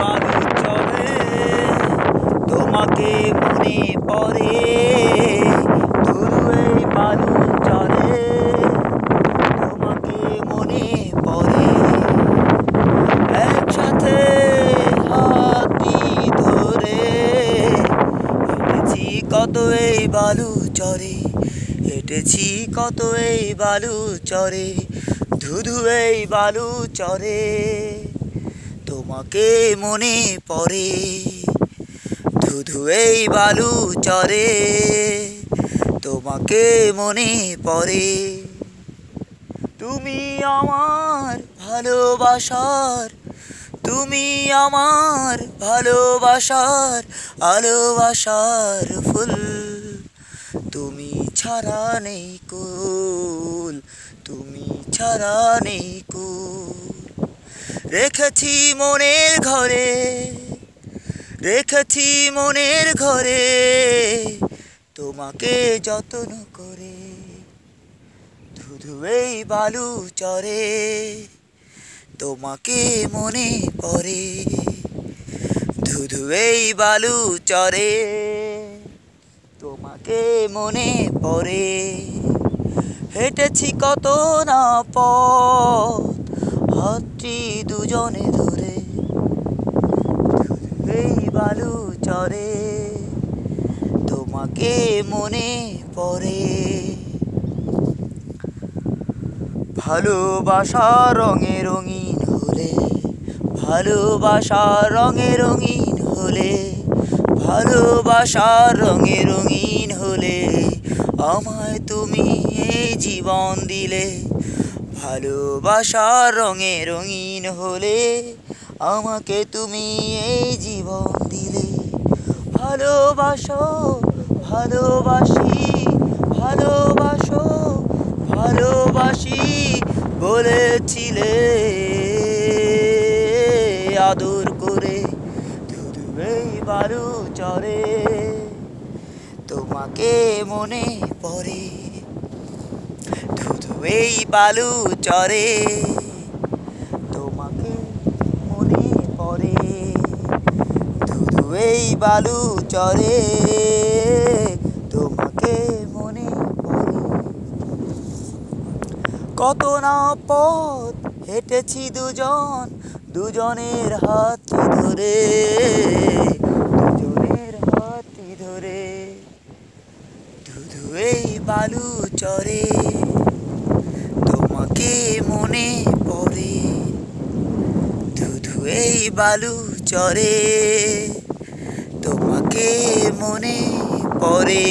বালু চরে তোমাকে মনে চরে তোমাকে মনে একসাথে হাতি ধরে হেঁটেছি বালু চরে, হেঁটেছি কত এই বালু চরে, ধুধু এই বালু চরে। তোমাকে মনে পড়ে। ধুধু এই বালু চরে তোমাকে মনে পড়ে। তুমি আমার ভালোবাসার, তুমি আমার ভালোবাসার ভালোবাসার ফুল। তুমি ছাড়া নেই কুল, তুমি ছাড়া নেই কুল। রেখেছি মনের ঘরে, রেখেছি মনের ঘরে, তোমাকে যত্ন করে। ধুধুয়েই বালু চরে তোমাকে মনে পড়ে। ধুধুয়েই বালু চরে তোমাকে মনে পড়ে। হেঁটেছি কত না পথ হাতটি দুজনে ধরে এই বালু চরে তোমাকে মনে পড়ে। ভালোবাসা রঙে রঙিন হলে, ভালোবাসা রঙে রঙিন হলে, ভালোবাসা রঙে রঙিন হলে, আমায় তুমি এই জীবন দিলে। ভালোবাসা রঙে রঙিন হলে আমাকে তুমি এই জীবন দিলে। ভালোবাসো, ভালোবাসি ভালোবাসো, ভালোবাসি বলেছিলে। আদর করে ধুধু এই বালু চরে তোমাকে মনে পড়ে ধুধু এই বালু চরে, তোমাকে মনে পড়ে। ধুধু এই বালু চরে, তোমাকে মনে পড়ে। কত না পথ হেঁটেছি দুজন, দুজনের হাতটি ধরে, দুজনের হাতটি ধরে। ধুধু এই বালু চরে। তোমাকে মনে পড়ে? ধুধু এই বালু চরে তোমাকে মনে পড়ে।